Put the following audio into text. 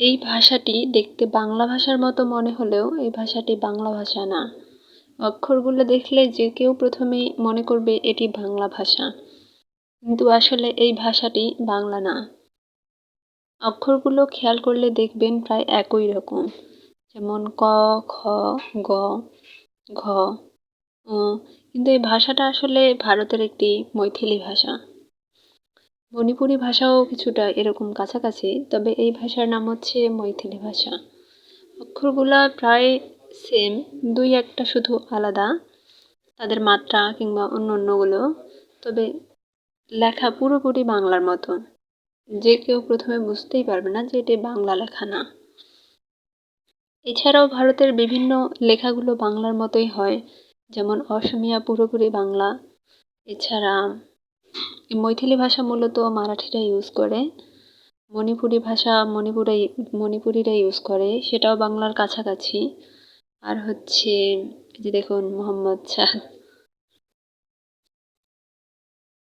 এই ভাষাটি দেখতে বাংলা ভাষার মতো মনে হলেও এই ভাষাটি বাংলা ভাষা না। অক্ষরগুলো দেখলে যে কেউ প্রথমেই মনে করবে এটি বাংলা ভাষা। কিন্তু আসলে এই ভাষাটি বাংলা না। অক্ষরগুলো খেয়াল করলে দেখবেন প্রায় একই রকম। যেমন ক, খ, গ, ঘ কিন্তু এই ভাষাটা আসলে ভারতের একটি মৈথিলি ভাষা। মণিপুরি ভাষাও কিছুটা এরকম কাছাকাছি, তবে এই ভাষার নাম হচ্ছে মৈথিলি ভাষা। অক্ষরগুলা প্রায় সেম দুই একটা শুধু আলাদা, তাদের মাত্রা কিংবা অন্য অন্যগুলো তবে লেখা পুরোপুরি বাংলার মতো যে কেউ প্রথমে বুঝতেই পারবে না যে এটি বাংলা লেখা না। এছাড়াও ভারতের বিভিন্ন লেখাগুলো বাংলার মতোই হয়, যেমন অসমিয়া পুরোপুরি বাংলা, এছাড়া মৈথিলি ভাষা মূলত মারাঠিরা ইউজ করে। মণিপুরি ভাষা মণিপুরে, মণিপুরিরা ইউজ করে। সেটাও বাংলার কাছাকাছি। আর হচ্ছে যে দেখুন, মোহাম্মদ শাহ।